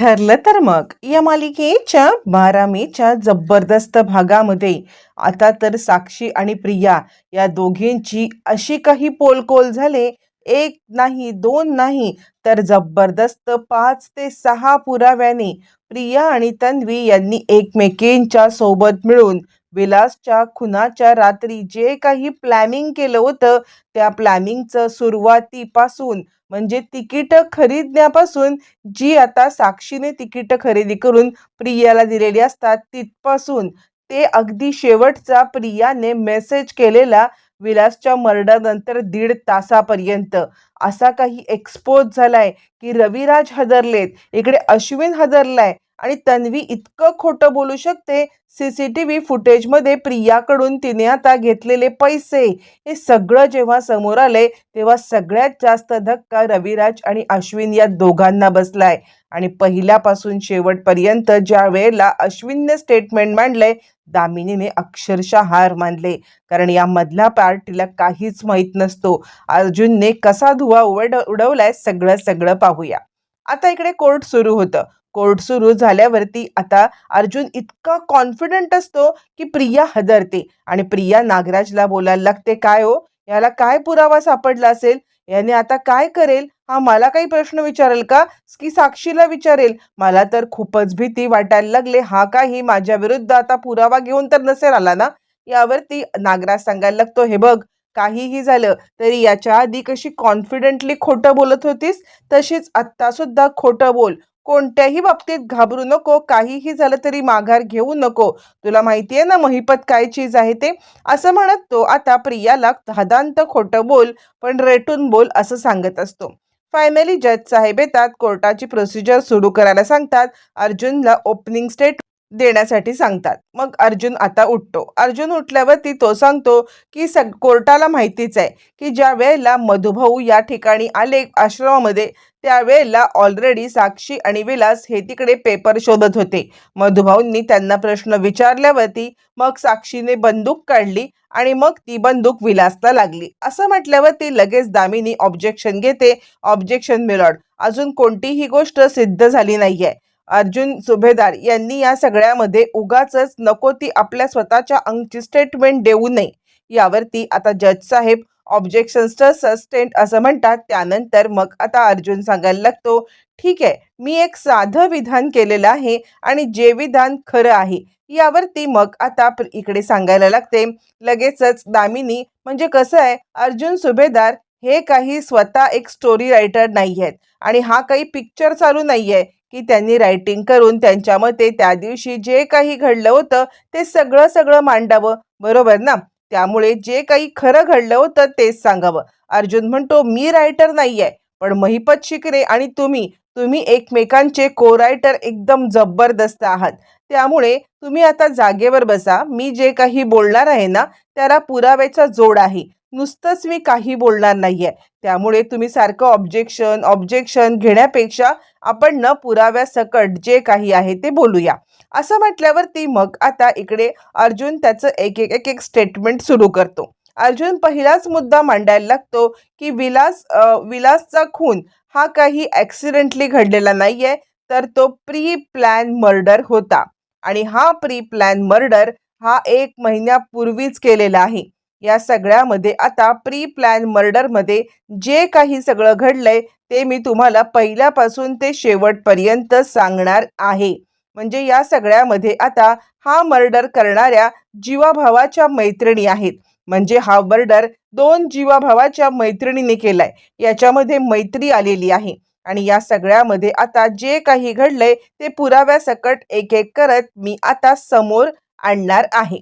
ठरलं तर मग. या मालिकेच्या बारा मेच्या जबरदस्त भागामध्ये आता तर साक्षी आणि प्रिया या दोघींची अशी काही पोलकोल झाले. एक नाही दोन नाही तर जबरदस्त पाच ते सहा पुराव्याने प्रिया आणि तन्वी यांनी एकमेकींच्या सोबत मिळून विलासच्या खुनाच्या रात्री जे काही प्लॅनिंग केलं होतं त्या प्लॅनिंगचं सुरुवातीपासून म्हणजे तिकीटं खरीदण्यापासून जी आता साक्षीने तिकीट खरेदी करून प्रियाला दिलेली असतात तिथपासून ते अगदी शेवटचा प्रियाने मेसेज केलेला विलासच्या मर्डरनंतर दीड तासापर्यंत. असा काही एक्सपोज झालाय की रविराज हदरलेत इकडे अश्विन हदरलाय आणि तन्वी इतकं खोटं बोलू शकते. सी सी टी व्ही फुटेजमध्ये प्रियाकडून तिने आता घेतलेले पैसे. हे सगळं जेव्हा समोर आले तेव्हा सगळ्यात जास्त धक्का रविराज आणि अश्विन या दोघांना बसलाय. आणि पहिल्यापासून शेवटपर्यंत ज्या वेळेला अश्विनने स्टेटमेंट मांडलंय दामिनीने अक्षरशः हार मानले. कारण या मधला पार्ट तिला काहीच माहीत नसतो. अर्जुनने कसा धुवा उड उडवलाय सगळं सगळं पाहूया. आता इकडे कोर्ट सुरू होतं. कोर्ट सुरू झाल्यावरती आता अर्जुन इतका कॉन्फिडंट असतो की प्रिया हदरते. आणि प्रिया नागराजला बोलायला लागते काय हो? याला काय पुरावा सापडला असेल? याने आता काय करेल? हा मला काही प्रश्न विचारेल का? की साक्षीला विचारेल? मला तर खूपच भीती वाटायला लागले. हा काही माझ्या विरुद्ध आता पुरावा घेऊन तर नसेल आला ना? यावरती नागराज सांगायला लागतो हे बघ काहीही झालं तरी याच्या आधी कशी कॉन्फिडेंटली खोटं बोलत होतीस तशीच आत्ता सुद्धा खोटं बोल. कोणत्याही बाबतीत घाबरू नको काहीही झालं तरी माघार घेऊ नको. तुला माहिती आहे ना महिपत काय चीज आहे ते? असं म्हणत तो आता प्रियाला हदांत खोटं बोल पण रेटून बोल असं सांगत असतो. फायनली जज साहेब येतात कोर्टाची प्रोसिजर सुरू करायला सांगतात अर्जुनला ओपनिंग स्टेट देण्यासाठी सांगतात. मग अर्जुन आता उठतो. अर्जुन उठल्यावरती तो सांगतो की सग कोर्टाला माहितीच आहे की ज्या वेळेला मधुभाऊ या ठिकाणी आले आश्रमामध्ये त्यावेळेला ऑलरेडी साक्षी आणि विलास हे तिकडे पेपर शोधत होते. मधुभाऊंनी त्यांना प्रश्न विचारल्यावरती मग साक्षीने बंदूक काढली आणि मग ती बंदूक विलासला लागली. असं म्हटल्यावरती लगेच दामिनी ऑब्जेक्शन घेते. ऑब्जेक्शन मिलॉड अजून कोणतीही गोष्ट सिद्ध झाली नाहीये. अर्जुन सुभेदार यांनी या सगळ्यामध्ये उगाच नको ती आपल्या स्वतःच्या अंगची स्टेटमेंट देऊ नये. यावरती आता जज साहेब ऑब्जेक्शन्स सस्टेंट असं म्हणतात. त्यानंतर मग आता अर्जुन सांगायला लागतो ठीक आहे मी एक साधं विधान केलेलं आहे आणि जे विधान खरं आहे यावरती मग आता इकडे सांगायला लागते. लगेचच दामिनी म्हणजे कसं आहे अर्जुन सुभेदार हे काही स्वतः एक स्टोरी रायटर नाही आहेत आणि हा काही पिक्चर चालू नाही आहे की त्यांनी रायटिंग करून त्यांच्या मते त्या दिवशी जे काही घडलं होतं ते सगळं सगळं मांडावं. बरोबर ना? त्यामुळे जे काही खरं घडलं होतं तेच सांगावं. अर्जुन म्हणतो मी रायटर नाही आहे पण महिपत शिकरे आणि तुम्ही तुम्ही एकमेकांचे को रायटर एकदम जबरदस्त आहात. त्यामुळे तुम्ही आता जागेवर बसा. मी जे काही बोलणार आहे ना त्याला पुराव्याचा जोड आहे. नुसतंच मी काही बोलणार नाहीये. त्यामुळे तुम्ही सारखं ऑब्जेक्शन ऑब्जेक्शन घेण्यापेक्षा आपण न पुराव्यासकट जे काही आहे ते बोलूया. असं म्हटल्यावरती मग आता इकडे अर्जुन त्याचं एक एक एक एक स्टेटमेंट सुरू करतो. अर्जुन पहिलाच मुद्दा मांडायला लागतो की विलास विलासचा खून हा काही ॲक्सिडेंटली घडलेला नाही आहे तर तो प्री प्लॅन मर्डर होता. आणि हा प्री प्लॅन मर्डर हा एक महिन्यापूर्वीच केलेला आहे. या सगळ्यामध्ये आता प्री प्लॅन मर्डरमध्ये जे काही सगळं घडलंय ते मी तुम्हाला पहिल्यापासून ते शेवटपर्यंत सांगणार आहे. म्हणजे या सगळ्यामध्ये आता हा मर्डर करणाऱ्या जीवाभावाच्या मैत्रिणी आहेत. म्हणजे हा मर्डर दोन जीवाभावाच्या मैत्रिणीने केलाय. याच्यामध्ये मैत्री आलेली आहे. आणि या सगळ्यामध्ये आता जे काही घडलंय ते पुराव्यासकट एक एक करत मी आता समोर आणणार आहे.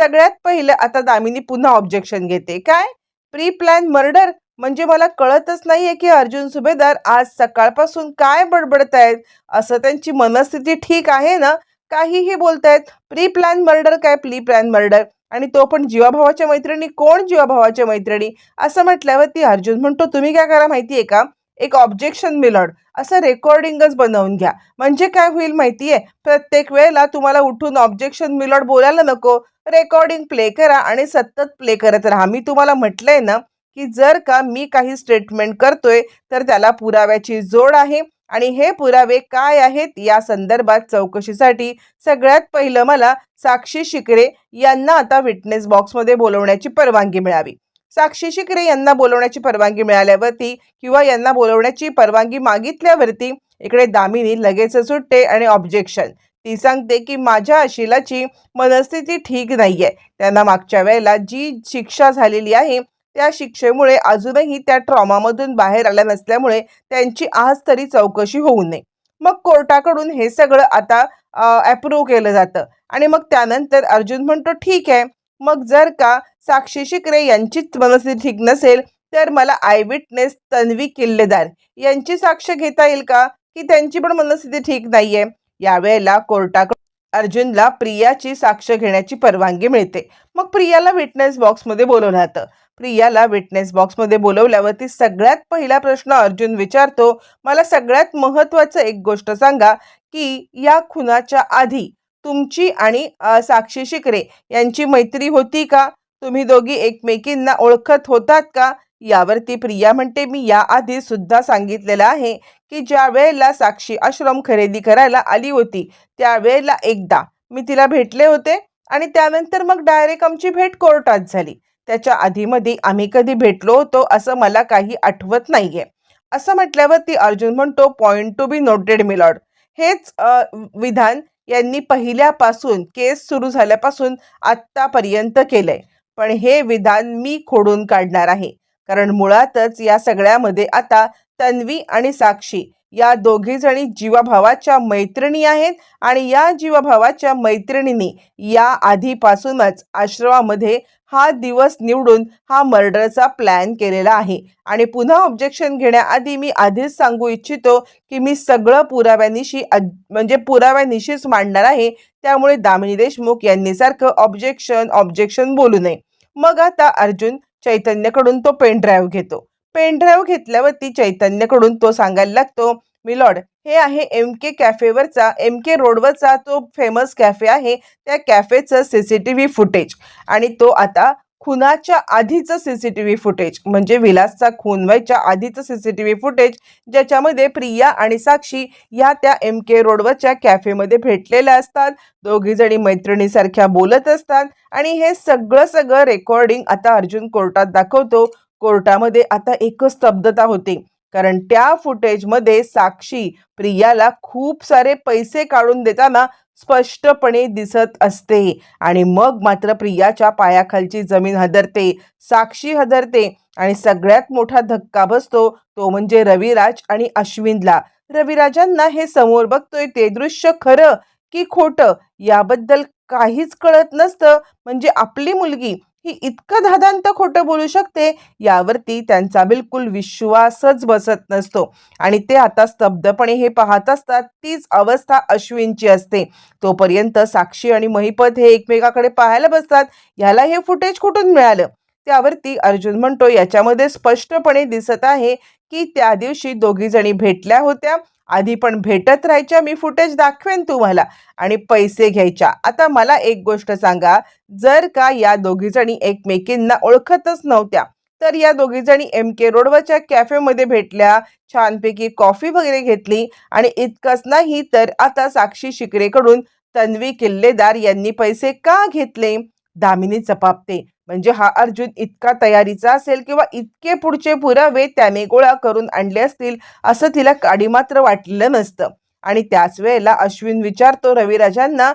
सगळ्यात पहिलं आता दामिनी पुन्हा ऑब्जेक्शन घेते. काय? प्री प्लॅन मर्डर म्हणजे मला कळतच नाहीये की अर्जुन सुभेदार आज सकाळपासून काय बडबडत आहेत? असं त्यांची मनस्थिती ठीक आहे ना? काहीही बोलतायत. प्री प्लॅन मर्डर काय? प्री प्लॅन मर्डर आणि तो पण जीवाभावाच्या मैत्रिणी. कोण जीवाभावाच्या मैत्रिणी? असं म्हटल्यावर ती अर्जुन म्हणतो तुम्ही काय करा माहितीये का? एक ऑब्जेक्शन मिलॉड असं रेकॉर्डिंगच बनवून घ्या. म्हणजे काय होईल माहितीये? प्रत्येक वेळेला तुम्हाला उठून ऑब्जेक्शन मिलॉड बोलायला नको. रेकॉर्डिंग प्ले करा आणि सतत प्ले करत राहा. मी तुम्हाला म्हटलंय ना की जर का मी काही स्टेटमेंट करतोय तर त्याला पुराव्याची जोड आहे. आणि हे पुरावे काय आहेत? या संदर्भात चौकशीसाठी सगळ्यात पहिलं मला साक्षी शिकरे यांना आता विटनेस बॉक्समध्ये बोलवण्याची परवानगी मिळावी. साक्षी शिकरे यांना बोलवण्याची परवानगी मिळाल्यावरती किंवा यांना बोलवण्याची परवानगी मागितल्यावरती इकडे दामिनी लगेच सुटते आणि ऑब्जेक्शन ती सांगते की माझ्या अशिलाची मनस्थिती ठीक नाहीये. त्यांना मागच्या वेळेला जी शिक्षा झालेली आहे त्या शिक्षेमुळे अजूनही त्या ट्रॉमामधून बाहेर आल्या नसल्यामुळे त्यांची आज तरी चौकशी होऊ नये. मग कोर्टाकडून हे सगळं आता अप्रूव्ह केलं जातं. आणि मग त्यानंतर अर्जुन म्हणतो ठीक आहे. मग जर का साक्षी शिकरे यांचीच मनस्थिती ठीक नसेल तर मला आय विटनेस तन्वी किल्लेदार यांची साक्ष घेता येईल का? की त्यांची पण मनस्थिती ठीक नाहीये. यावेळेला कोर्टाकडून अर्जुनला प्रियाची साक्ष घेण्याची परवानगी मिळते. मग प्रियाला विटनेस बॉक्समध्ये बोलवलं जातं. प्रियाला विटनेस बॉक्समध्ये बोलवल्यावर ती सगळ्यात पहिला प्रश्न अर्जुन विचारतो. मला सगळ्यात महत्त्वाचं एक गोष्ट सांगा की या खुनाच्या आधी तुमची आणि साक्षी शिकरे यांची मैत्री होती का? तुम्ही दोघी एकमेकींना ओळखत होतात का? यावरती प्रिया म्हणते मी याआधी सुद्धा सांगितलेलं आहे की ज्या वेळेला साक्षी आश्रम खरेदी करायला आली होती त्यावेळेला एकदा मी तिला भेटले होते आणि त्यानंतर मग डायरेक्ट आमची भेट कोर्टात झाली. त्याच्या आधीमध्ये आम्ही कधी भेटलो होतो असं मला काही आठवत नाहीये. असं म्हटल्यावरती अर्जुन म्हणतो point to be noted milord हेच विधान यांनी पहिल्यापासून केस सुरू झाल्यापासून आत्तापर्यंत केलंय. पण हे विधान मी खोडून काढणार आहे. कारण मुळातच या सगळ्यामध्ये आता तन्वी आणि साक्षी या दोघी जणी जीवाभावाच्या मैत्रिणी आहेत आणि या जीवाभावाच्या मैत्रिणींनी या आधीपासूनच आश्रमामध्ये हा दिवस निवडून हा मर्डरचा प्लॅन केलेला आहे. आणि पुन्हा ऑब्जेक्शन घेण्याआधी मी आधीच सांगू इच्छितो की मी सगळं पुराव्यानिशी म्हणजे पुराव्यानिशीच मांडणार आहे. त्यामुळे दामिनी देशमुख यांनी सारखं ऑब्जेक्शन ऑब्जेक्शन बोलू नये. मग आता अर्जुन चैतन्यकडून तो पेनड्राईव्ह घेतो. पेनड्राईव्ह घेतल्यावरती चैतन्यकडून तो सांगायला लागतो मिलॉर्ड हे आहे एम के कॅफेवरचा एम के रोडवरचा तो फेमस कॅफे आहे. त्या कॅफेचं C C T V footage आणि तो आता खुनाच्या आधीचं C C T V footage म्हणजे विलासचा खून व्हायच्या आधीचं C C T V footage ज्याच्यामध्ये प्रिया आणि साक्षी या त्या एम के रोडवरच्या कॅफेमध्ये भेटलेल्या असतात. दोघीजणी मैत्रिणीसारख्या बोलत असतात. आणि हे सगळं सगळं रेकॉर्डिंग आता अर्जुन कोर्टात दाखवतो. कोर्टामध्ये आता एकच स्तब्धता होती. कारण त्या फुटेजमध्ये साक्षी प्रियाला खूप सारे पैसे काढून देताना स्पष्टपणे दिसत असते. आणि मग मात्र प्रियाच्या पायाखालची जमीन हदरते साक्षी हदरते आणि सगळ्यात मोठा धक्का बसतो तो म्हणजे रविराज आणि अश्विनला. रविराजांना हे समोर बघतोय ते दृश्य खरं की खोटं याबद्दल काहीच कळत नसतं. म्हणजे आपली मुलगी ही इतकं धादांत खोटं बोलू शकते यावरती त्यांचा बिलकुल विश्वासच बसत नसतो. आणि ते आता स्तब्धपणे हे पाहत असतात तीच अवस्था अश्विनची असते. तोपर्यंत साक्षी आणि महिपत हे एकमेकाकडे पाहायला बसतात. ह्याला हे फुटेज कुठून मिळालं? त्यावरती अर्जुन म्हणतो याच्यामध्ये स्पष्टपणे दिसत आहे की त्या दिवशी दोघी जणी भेटल्या होत्या. आधी पण भेटत राहायच्या मी फुटेज दाखवेन तुम्हाला. आणि पैसे घ्यायच्या. आता मला एक गोष्ट सांगा. जर का या दोघी जणी एकमेकींना ओळखतच नव्हत्या तर या दोघी जणी एम के रोडवरच्या कॅफेमध्ये भेटल्या छानपैकी कॉफी वगैरे घेतली आणि इतकंच नाही तर आता साक्षी शिकरेकडून तन्वी किल्लेदार यांनी पैसे का घेतले? दामिनी चपापते म्हणजे हा अर्जुन इतका तयारीचा असेल किंवा इतके पुढचे पुरावे त्याने गोळा करून आणले असतील असं तिला काडी मात्र वाटलेलं नसतं. आणि त्याच वेळेला अश्विन विचारतो रविराजांना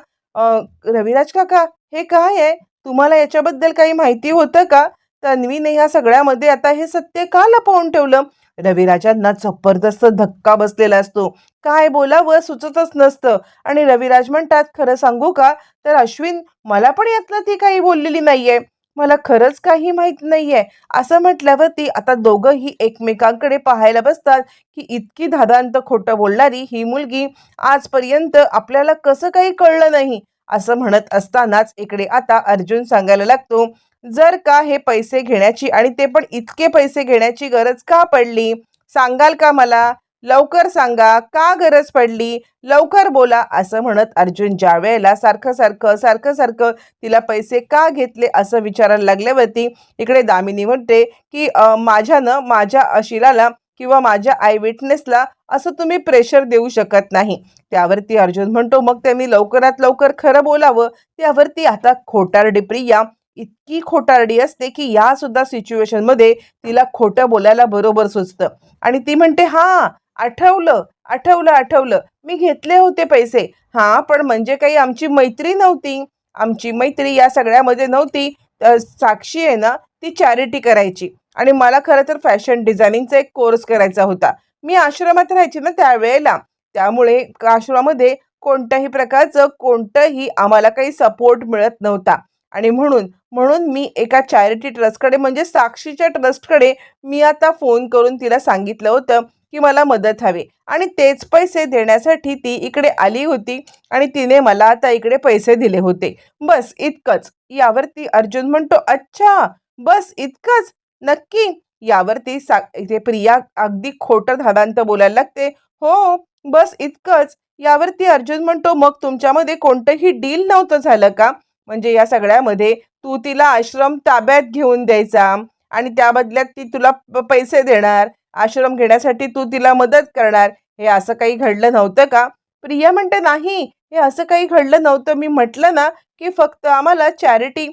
रविराज काका हे काय आहे? तुम्हाला याच्याबद्दल काही माहिती होतं का? तन्वीने ह्या सगळ्यामध्ये आता हे सत्य का लपवून ठेवलं? रविराजांना जबरदस्त धक्का बसलेला असतो. काय बोलावं सुचतच नसतं. आणि रविराज म्हणतात खरं सांगू का? तर अश्विन मला पण यातलं ती काही बोललेली नाहीये. मला खरंच काही माहीत नाहीये. असं म्हटल्यावरती आता दोघंही एकमेकांकडे पाहायला बसतात की इतकी धादांत खोटं बोलणारी ही मुलगी आजपर्यंत आपल्याला कसं काही कळलं नाही. असं म्हणत असतानाच इकडे आता अर्जुन सांगायला लागतो जर का हे पैसे घेण्याची आणि ते पण इतके पैसे घेण्याची गरज का पडली? सांगाल का मला? लवकर सांगा का गरज पडली? लवकर बोला असं म्हणत अर्जुन ज्या वेळेला सारखं सारखं सारखं सारखं तिला पैसे का घेतले असं विचारायला लागल्यावरती इकडे दामिनी म्हणते की माझ्यानं माझ्या अशिलाला किंवा माझ्या आय विटनेसला असं तुम्ही प्रेशर देऊ शकत नाही. त्यावरती अर्जुन म्हणतो मग त्यांनी लवकरात लवकर खरं बोलावं. त्यावरती आता खोटारडी प्रिया इतकी खोटारडी असते की या सुद्धा सिच्युएशनमध्ये तिला खोटं बोलायला बरोबर सुचतं. आणि ती म्हणते हां आठवलं आठवलं आठवलं. मी घेतले होते पैसे. हां पण म्हणजे काही आमची मैत्री नव्हती. आमची मैत्री या सगळ्यामध्ये नव्हती. साक्षी आहे ना ती चॅरिटी करायची. आणि मला खरं तर फॅशन डिझायनिंगचा एक कोर्स करायचा होता. मी आश्रमात राहायची ना त्यावेळेला. त्यामुळे आश्रमामध्ये कोणत्याही प्रकारचं कोणतंही आम्हाला काही सपोर्ट मिळत नव्हता. आणि म्हणून म्हणून मी एका चॅरिटी ट्रस्टकडे म्हणजे साक्षीच्या ट्रस्टकडे मी आता फोन करून तिला सांगितलं होतं की मला मदत हवी. आणि तेच पैसे देण्यासाठी ती इकडे आली होती आणि तिने मला आता इकडे पैसे दिले होते. बस इतकंच. यावरती अर्जुन म्हणतो अच्छा बस इतकंच. नक्की. यावरती सा इथे प्रिया अगदी खोटं धादांत बोलायला लागते. हो बस इतकंच. यावरती अर्जुन म्हणतो मग तुमच्यामध्ये कोणतंही डील नव्हतं झालं का? म्हणजे या सगळ्यामध्ये तू तिला आश्रम ताब्यात घेऊन द्यायचा आणि त्या बदल्यात ती तुला पैसे देणार. आश्रम घेण्यासाठी तू तिला मदत करणार. हे असं काही घडलं नव्हतं का? प्रिया म्हणते नाही. हे असं काही घडलं नव्हतं. मी म्हटलं ना की फक्त आम्हाला चॅरिटी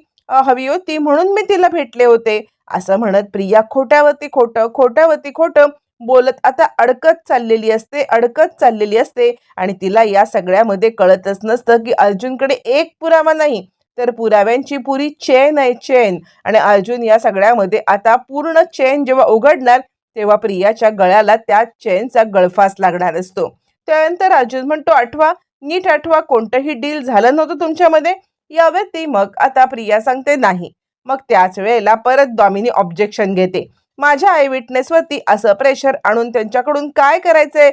हवी होती म्हणून मी तिला भेटले होते. असं म्हणत प्रिया खोट्यावरती खोटं खोट्यावरती खोटं बोलत आता अडकत चाललेली असते अडकत चाललेली असते. आणि तिला या सगळ्यामध्ये कळतच नसतं की अर्जुनकडे एक पुरावा नाही. तर पुराव्यांची पुरी चेन आहे चेन. आणि अर्जुन या सगळ्यामध्ये आता पूर्ण चेन जेव्हा उघडणार तेव्हा प्रियाच्या गळ्याला त्या चेनचा गळफास लागणार असतो. त्यानंतर अर्जुन म्हणतो आठवा नीट आठवा कोणतंही डील झालं नव्हतं तुमच्यामध्ये? यावरती मग आता प्रिया सांगते नाही मग त्याच वेळेला परत दामिनी ऑब्जेक्शन घेते. माझ्या आई विटनेसवरती असं प्रेशर आणून त्यांच्याकडून काय करायचंय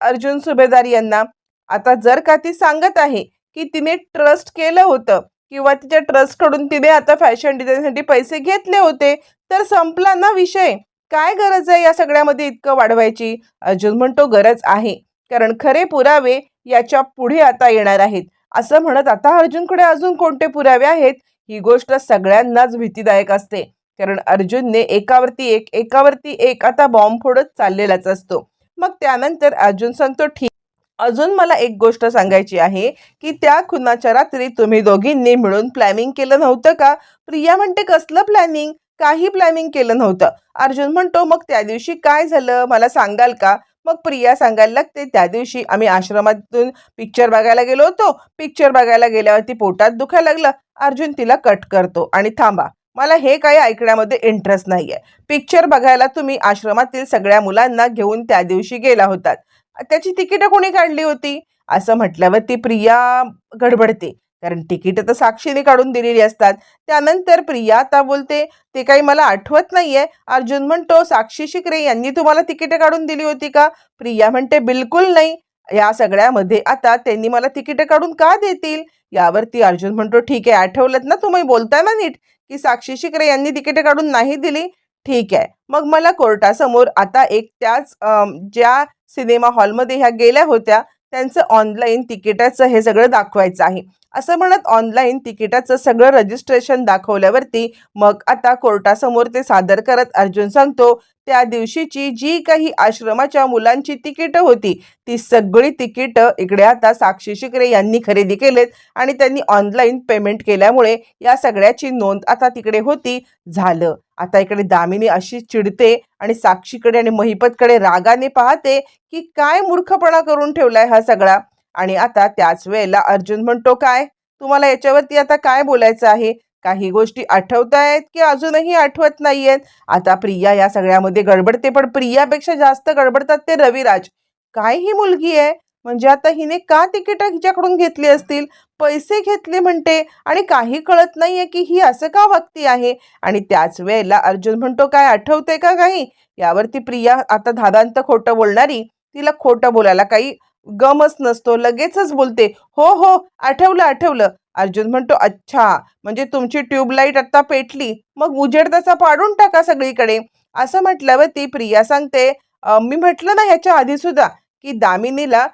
अर्जुन सुभेदार यांना? आता जर का ती सांगत आहे की तिने ट्रस्ट केलं होतं किंवा तिच्या ट्रस्टकडून तिने आता फॅशन डिझाईनसाठी पैसे घेतले होते तर संपला ना विषय. काय गरज आहे या सगळ्यामध्ये इतकं वाढवायची? अर्जुन म्हणतो गरज आहे. कारण खरे पुरावे याच्यापुढे आता येणार आहेत. असं म्हणत आता अर्जुनकडे अजून कोणते पुरावे आहेत? ही गोष्ट सगळ्यांनाच भीतीदायक असते. कारण अर्जुनने एकावरती एक एकावरती एक आता बॉम्ब फोडत चाललेलाच असतो. मग त्यानंतर अर्जुन सांगतो ठीक. अजून मला एक गोष्ट सांगायची आहे की त्या खुनाच्या रात्री तुम्ही दोघींनी मिळून प्लॅनिंग केलं नव्हतं का? प्रिया म्हणते कसलं प्लॅनिंग काही प्लॅनिंग केलं नव्हतं. अर्जुन म्हणतो मग त्या दिवशी काय झालं? मला सांगाल का? मग प्रिया सांगायला लागते त्या दिवशी आम्ही आश्रमातून पिक्चर बघायला गेलो होतो. पिक्चर बघायला गेल्यावरती पोटात दुखायला लागलं. अर्जुन तिला कट करतो. आणि थांबा मला हे काही ऐकण्यामध्ये इंटरेस्ट नाही आहे पिक्चर बघायला तुम्ही आश्रमातील सगळ्या मुलांना घेऊन त्या दिवशी गेला होतात. त्याची तिकीटं कोणी काढली होती? असं म्हटल्यावर ती प्रिया गडबडते. कारण तिकीटं तर साक्षीने काढून दिलेली असतात. त्यानंतर प्रिया आता बोलते ते काही मला आठवत नाहीये. अर्जुन म्हणतो साक्षी शिकरे यांनी तुम्हाला तिकीटं काढून दिली होती का? प्रिया म्हणते बिलकुल नाही. या सगळ्यामध्ये आता त्यांनी मला तिकीटं काढून का देतील? यावरती अर्जुन म्हणतो ठीक आहे आठवलं ना तुम्ही बोलताय ना नीट की साक्षी शिकरे यांनी तिकीटं काढून नाही दिली? ठीक आहे मग मला कोर्टासमोर आता एक त्याच ज्या सिनेमा हॉलमध्ये ह्या गेल्या होत्या त्यांचं ऑनलाईन तिकिटाचं हे सगळं दाखवायचं आहे. असं म्हणत ऑनलाईन तिकिटाचं सगळं रजिस्ट्रेशन दाखवल्यावरती मग आता कोर्टासमोर ते सादर करत अर्जुन सांगतो त्या दिवशीची जी काही आश्रमाच्या मुलांची तिकीटं होती ती सगळी तिकीटं इकडे आता साक्षी शिकरे यांनी खरेदी केलेत आणि त्यांनी ऑनलाईन पेमेंट केल्यामुळे या सगळ्याची नोंद आता तिकडे होती झालं. आता इकडे दामिनी अशी चिडते आणि साक्षीकडे आणि महिपतकडे रागाने पाहते की काय मूर्खपणा करून ठेवलाय हा सगळा. आणि आता त्याच वेळेला अर्जुन म्हणतो काय? तुम्हाला याच्यावरती आता काय बोलायचं आहे? काही गोष्टी आठवत आहेत की अजूनही आठवत नाहीयेत? आता प्रिया या सगळ्यामध्ये गडबडते पण प्रियापेक्षा जास्त गडबडतात ते रविराज. काय ही मुलगी आहे? म्हणजे आता हिने का तिकीटं हिच्याकडून घेतली असतील? पैसे घेतले म्हणते आणि काही कळत नाहीये की ही असं का वागती आहे? आणि त्याच वेळेला अर्जुन म्हणतो काय आठवते का काही? यावरती प्रिया आता धादांत खोटं बोलणारी तिला खोटं बोलायला काही गमच नसतो लगेचच बोलते हो हो आठवलं आठवलं. अर्जुन म्हणतो अच्छा म्हणजे तुमची ट्यूबलाईट आता पेटली मग उजेड तसा पाडून टाका सगळीकडे. असं म्हटल्यावर ती प्रिया सांगते मी म्हटलं ना ह्याच्या आधी सुद्धा की दामिनीला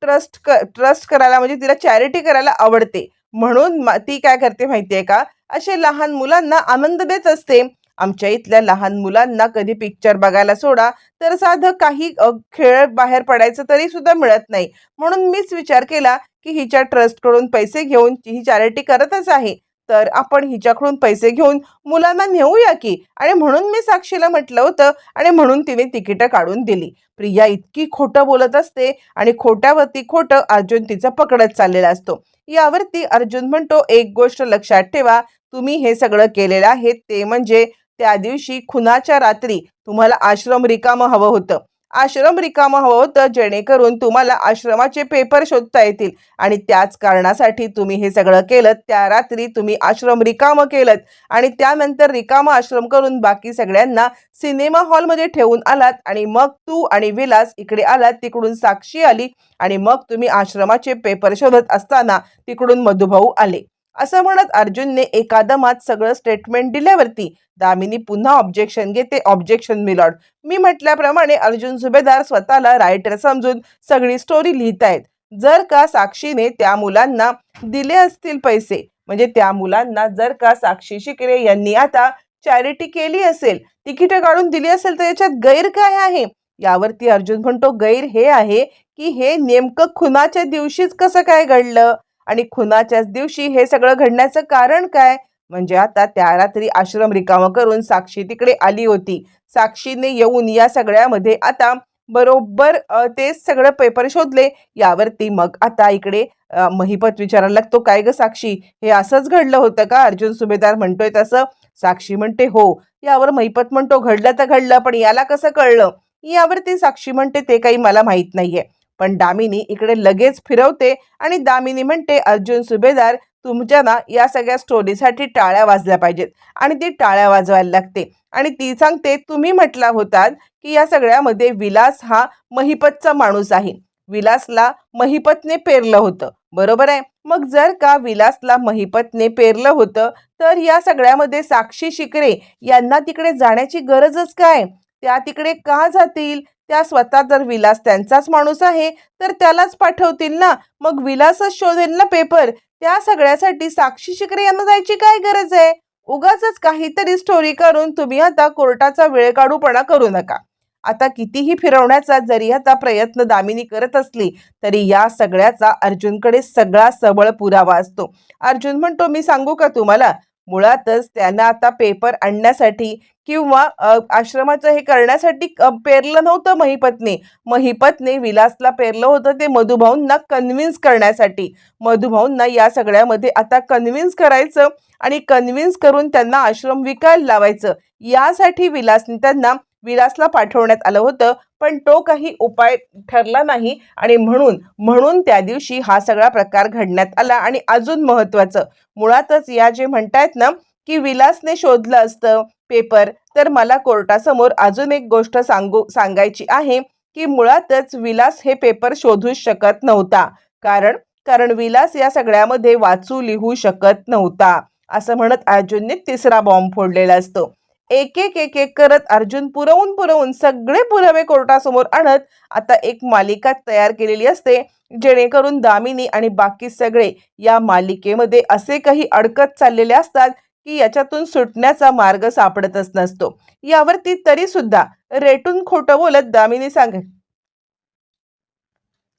ट्रस्ट क ट्रस्ट करायला म्हणजे तिला चॅरिटी करायला आवडते. म्हणून ती काय करते माहिती आहे का असे लहान मुलांना आनंद देत असते. आमच्या इथल्या लहान मुलांना कधी पिक्चर बघायला सोडा तर साधं काही खेळ बाहेर पडायचं तरी सुद्धा मिळत नाही. म्हणून मीच विचार केला की हिच्या ट्रस्टकडून पैसे घेऊन ही चॅरिटी करतच आहे. तर आपण हिच्याकडून पैसे घेऊन मुलांना नेऊया की? आणि म्हणून मी साक्षीला म्हटलं होतं आणि म्हणून तिने तिकीटं काढून दिली. प्रिया इतकी खोटं बोलत असते आणि खोट्यावरती खोटं अर्जुन तिचं पकडत चाललेला असतो. यावरती अर्जुन म्हणतो एक गोष्ट लक्षात ठेवा तुम्ही हे सगळं केलेलं आहे ते म्हणजे त्या दिवशी खुनाच्या रात्री तुम्हाला आश्रम रिकामं हवं होतं. आश्रम रिकामं हवं होतं जेणेकरून तुम्हाला आश्रमाचे पेपर शोधता येतील. आणि त्याच कारणासाठी तुम्ही हे सगळं केलं. त्या रात्री तुम्ही आश्रम रिकामं केलं आणि त्यानंतर रिकामं आश्रम करून बाकी सगळ्यांना सिनेमा हॉलमध्ये ठेवून आलात. आणि मग तू आणि विलास इकडे आलात. तिकडून साक्षी आली. आणि मग तुम्ही आश्रमाचे पेपर शोधत असताना तिकडून मधुभाऊ आले. असं म्हणत अर्जुनने एकादमात सगळं स्टेटमेंट दिल्यावरती दामिनी पुन्हा ऑब्जेक्शन घेते. ऑब्जेक्शन मिलॉर्ड मी म्हटल्याप्रमाणे अर्जुन सुभेदार स्वतःला रायटर समजून सगळी स्टोरी लिहितायत. जर का साक्षीने त्या मुलांना दिले असतील पैसे म्हणजे त्या मुलांना जर का साक्षी शिकरे यांनी आता चॅरिटी केली असेल तिकीटं काढून दिली असेल तर याच्यात गैर काय आहे? यावरती अर्जुन म्हणतो गैर हे आहे की हे नेमकं खुनाच्या दिवशीच कसं काय घडलं? आणि खुनाच्याच दिवशी हे सगळं घडण्याचं कारण काय? म्हणजे आता त्या रात्री आश्रम रिकामं करून साक्षी तिकडे आली होती. साक्षीने येऊन या सगळ्यामध्ये आता बरोबर ते सगळं पेपर शोधले. यावरती मग आता इकडे महिपत विचारायला लागतो काय ग साक्षी? हे असंच घडलं होतं का? अर्जुन सुभेदार म्हणतोय तसं. साक्षी म्हणते हो. यावर महिपत म्हणतो घडलं तर घडलं पण याला कसं कळलं? यावरती साक्षी म्हणते ते काही मला माहीत नाहीये. पण दामिनी इकडे लगेच फिरवते आणि दामिनी म्हणते अर्जुन सुभेदार तुमच्या ना या सगळ्या स्टोरीसाठी टाळ्या वाजल्या पाहिजेत. आणि ती टाळ्या वाजवायला लागते. आणि ती सांगते तुम्ही म्हटला होतात की या सगळ्यामध्ये विलास हा महिपतचा माणूस आहे. विलासला महिपतने पेरलं होतं. बरोबर आहे. मग जर का विलासला महिपतने पेरलं होतं तर या सगळ्यामध्ये साक्षी शिकरे यांना तिकडे जाण्याची गरजच काय? त्या तिकडे का जातील? त्या स्वतः जर विलास त्यांचाच माणूस आहे तर त्यालाच पाठवतील ना? मग विलासच शोधेल ना पेपर त्या सगळ्यासाठी साक्षी शिकरे यांना जायची काय गरज आहे? उगाच काहीतरी स्टोरी करून तुम्ही आता कोर्टाचा वेळ काढूपणा करू नका. आता कितीही फिरवण्याचा जरी आता प्रयत्न दामिनी करत असली तरी या सगळ्याचा अर्जुनकडे सगळा सबळ पुरावा असतो. अर्जुन म्हणतो मी सांगू का तुम्हाला? मुळातच त्यांना आता पेपर आणण्यासाठी किंवा आश्रमाचं हे करण्यासाठी पेरलं नव्हतं महिपतने. महिपतने विलासला पेरलं होतं ते मधुभाऊंना कन्व्हिन्स करण्यासाठी. मधुभाऊंना या सगळ्यामध्ये आता कन्व्हिन्स करायचं आणि कन्व्हिन्स करून त्यांना आश्रम विकायला लावायचं. यासाठी विलासने त्यांना विलासला पाठवण्यात आलं होतं पण तो काही उपाय ठरला नाही आणि म्हणून म्हणून त्या दिवशी हा सगळा प्रकार घडण्यात आला. आणि अजून महत्त्वाचं मुळातच या जे म्हणतायत ना की विलासने शोधलं असतं पेपर तर मला कोर्टासमोर अजून एक गोष्ट सांगू सांगायची आहे की मुळातच विलास हे पेपर शोधू शकत नव्हता. कारण कारण विलास या सगळ्यामध्ये वाचू लिहू शकत नव्हता. असं म्हणत अर्जुनने तिसरा बॉम्ब फोडलेला असतो. एक एक एक एक करत अर्जुन पुरवून पुरवून सगळे पुरावे कोर्टासमोर आणत आता एक मालिका तयार केलेली असते जेणेकरून दामिनी आणि बाकी सगळे या मालिकेमध्ये असे काही अडकत चाललेले असतात की याच्यातून सुटण्याचा मार्ग सापडतच नसतो. यावरती तरी सुद्धा रेटून खोटं बोलत दामिनी सांग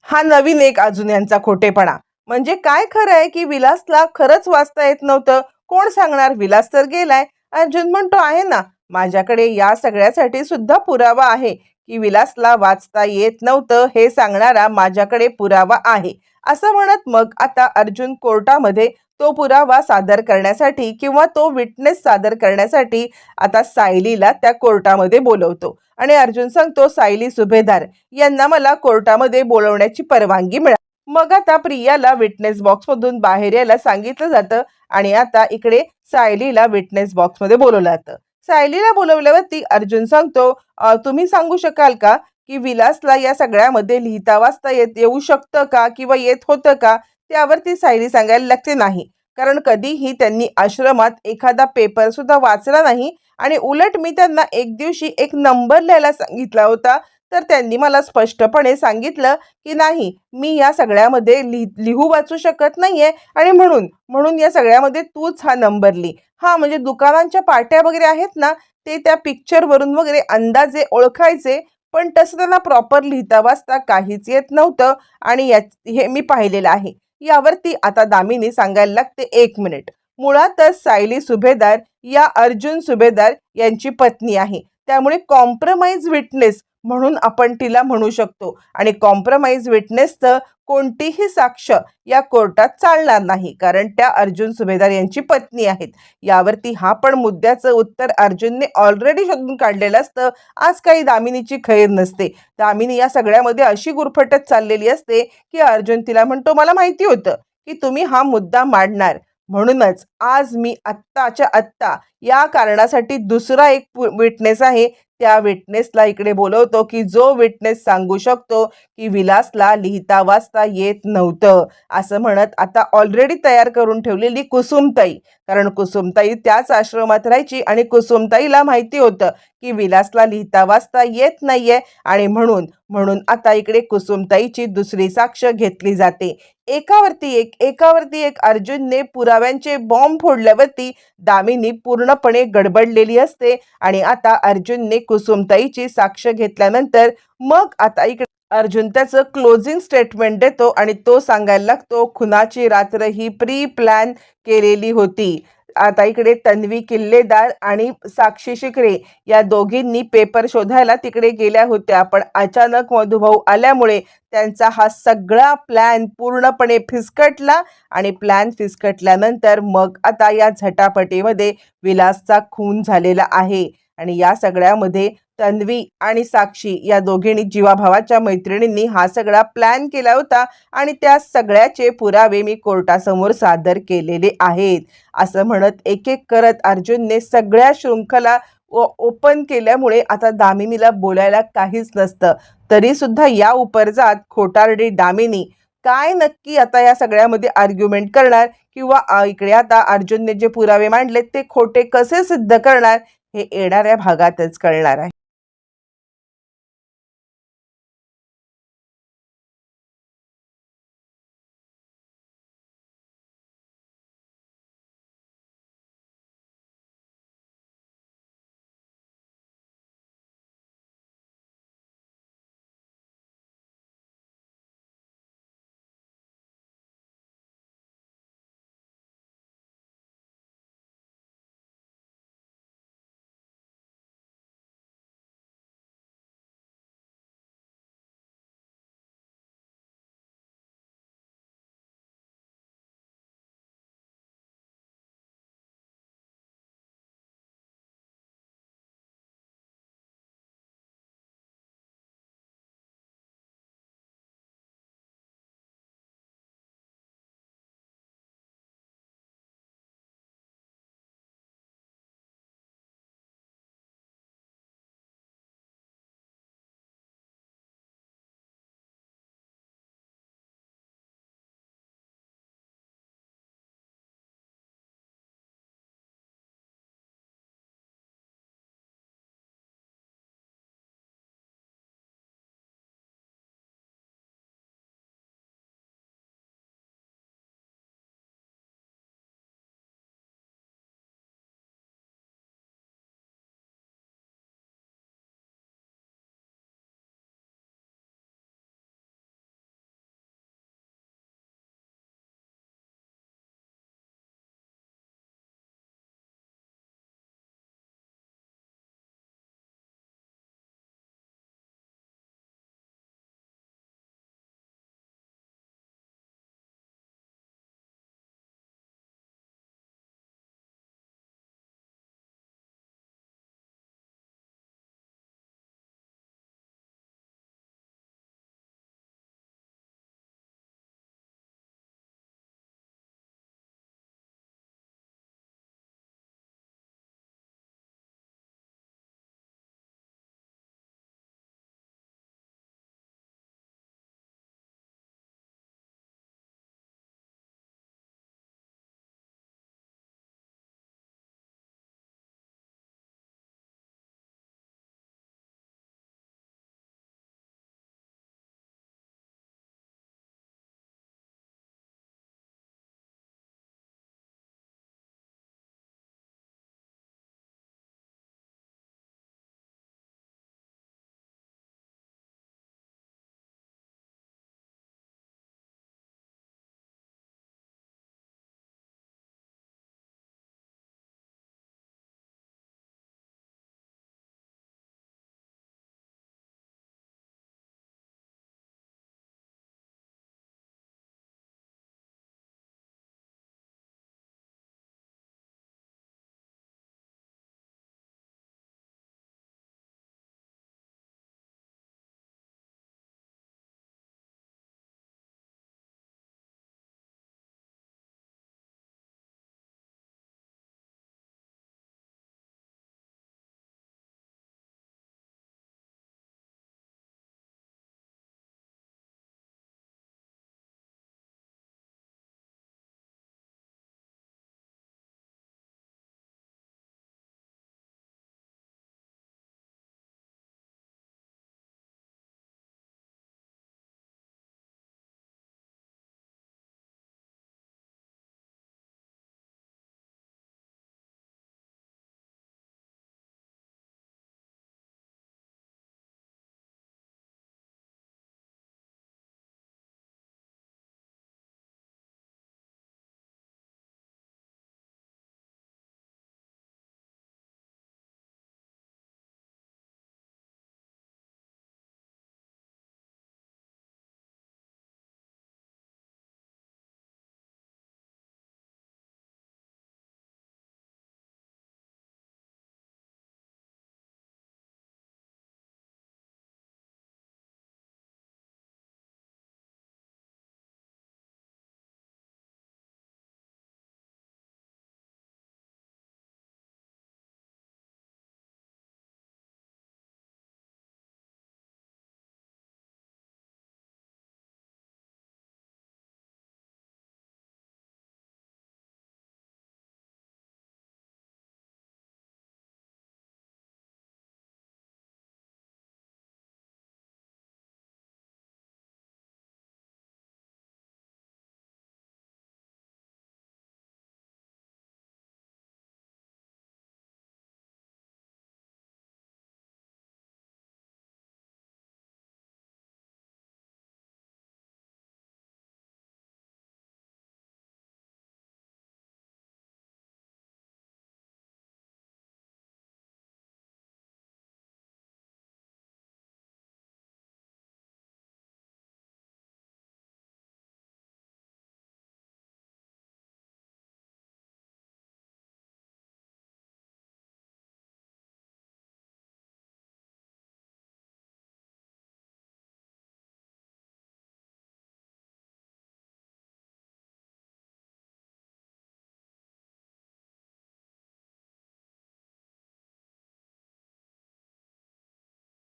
हा नवीन एक अजून यांचा खोटेपणा. म्हणजे काय खरं आहे की विलासला खरंच वाचता येत नव्हतं? कोण सांगणार? विलास तर गेलाय. अर्जुन म्हणतो आहे ना माझ्याकडे या सगळ्यासाठी सुद्धा पुरावा आहे. की विलासला वाचता येत नव्हतं हे सांगणारा माझ्याकडे पुरावा आहे. असं म्हणत मग आता अर्जुन कोर्टामध्ये तो पुरावा सादर करण्यासाठी किंवा तो विटनेस सादर करण्यासाठी आता सायलीला त्या कोर्टामध्ये बोलवतो. आणि अर्जुन सांगतो सायली सुभेदार यांना मला कोर्टामध्ये बोलवण्याची परवानगी मिळाली मग आता प्रियाला विटनेस बॉक्समधून बाहेर यायला सांगितलं जातं. आणि आता इकडे सायलीला विटनेस बॉक्समध्ये बोलवलं जातं. सायलीला बोलवल्यावरती अर्जुन सांगतो तुम्ही सांगू शकाल का की विलासला या सगळ्यामध्ये लिहिता वाचता येत येऊ शकतं का किंवा येत होतं का? त्यावरती सायली सांगायला लागते नाही. कारण कधीही त्यांनी आश्रमात एखादा पेपर सुद्धा वाचला नाही आणि उलट मी त्यांना एक दिवशी एक नंबर लिहायला सांगितला होता तर त्यांनी मला स्पष्टपणे सांगितलं की नाही मी या सगळ्यामध्ये लिह लिहू वाचू शकत नाहीये आणि म्हणून म्हणून या सगळ्यामध्ये तूच हा नंबर ली हा म्हणजे दुकानांच्या पाट्या वगैरे आहेत ना ते त्या पिक्चरवरून वगैरे अंदाजे ओळखायचे पण तसं त्यांना प्रॉपर लिहिता वाचता काहीच येत नव्हतं आणि या हे मी पाहिलेलं आहे. यावरती आता दामिनी सांगायला लागते एक मिनिट. मुळातच सायली सुभेदार या अर्जुन सुभेदार यांची पत्नी आहे. त्यामुळे कॉम्प्रमाइज विटनेस म्हणून आपण तिला म्हणू शकतो. आणि कॉम्प्रमाइज विटनेसचं कोणतीही साक्ष या कोर्टात चालणार नाही. कारण त्या अर्जुन सुभेदार यांची पत्नी आहेत. यावरती हा पण मुद्द्याचं उत्तर अर्जुनने ऑलरेडी शोधून काढलेलं असतं. आज काही दामिनीची खैर नसते. दामिनी या सगळ्यामध्ये अशी गुरफटत चाललेली असते की अर्जुन तिला म्हणतो मला माहिती होतं की तुम्ही हा मुद्दा मांडणार. म्हणूनच आज मी आत्ताच्या आत्ता या कारणासाठी दुसरा एक विटनेस आहे त्या विटनेसला इकडे बोलवतो की जो विटनेस सांगू शकतो की विलासला लिहिता वाचता येत नव्हतं. असं म्हणत आता ऑलरेडी तयार करून ठेवलेली कुसुमताई. कारण कुसुमताई त्याच आश्रमात राहायची आणि कुसुमताईला माहिती होतं की विलासला लिहिता वाचता येत नाहीये आणि म्हणून म्हणून आता इकडे कुसुमताईची दुसरी साक्ष घेतली जाते. एकावरती एक एकावरती एक अर्जुनने पुराव्यांचे बॉम्ब फोडल्यावरती दामिनी पूर्णपणे गडबडलेली असते आणि आता अर्जुनने कुसुमताईची साक्ष घेतल्यानंतर मग आता इकडे अर्जुन त्याचं क्लोजिंग स्टेटमेंट देतो आणि तो सांगायला लागतो खुनाची रात्र ही प्री प्लॅन केलेली होती. आता इकडे तन्वी किल्लेदार आणि साक्षी शिकरे या दोघींनी पेपर शोधायला तिकडे गेल्या होत्या. पण अचानक मधुभाऊ आल्यामुळे त्यांचा हा सगळा प्लॅन पूर्णपणे फिसकटला आणि प्लॅन फिसकटल्यानंतर मग आता या झटापटीमध्ये विलासचा खून झालेला आहे. आणि या सगळ्यामध्ये तन्वी आणि साक्षी या दोघींनी जीवाभावाच्या मैत्रिणींनी हा सगळा प्लॅन केला होता आणि त्या सगळ्याचे पुरावे मी कोर्टासमोर सादर केलेले आहेत. असं म्हणत एक एक करत अर्जुनने सगळ्या शृंखला ओपन केल्यामुळे आता दामिनीला बोलायला काहीच नसतं. तरी सुद्धा या उपरजात खोटारडी दामिनी काय नक्की आता या सगळ्यामध्ये आर्ग्युमेंट करणार? किंवा इकडे आता अर्जुनने जे पुरावे मांडले ते खोटे कसे सिद्ध करणार? हे येणाऱ्या भागातच कळणार आहे.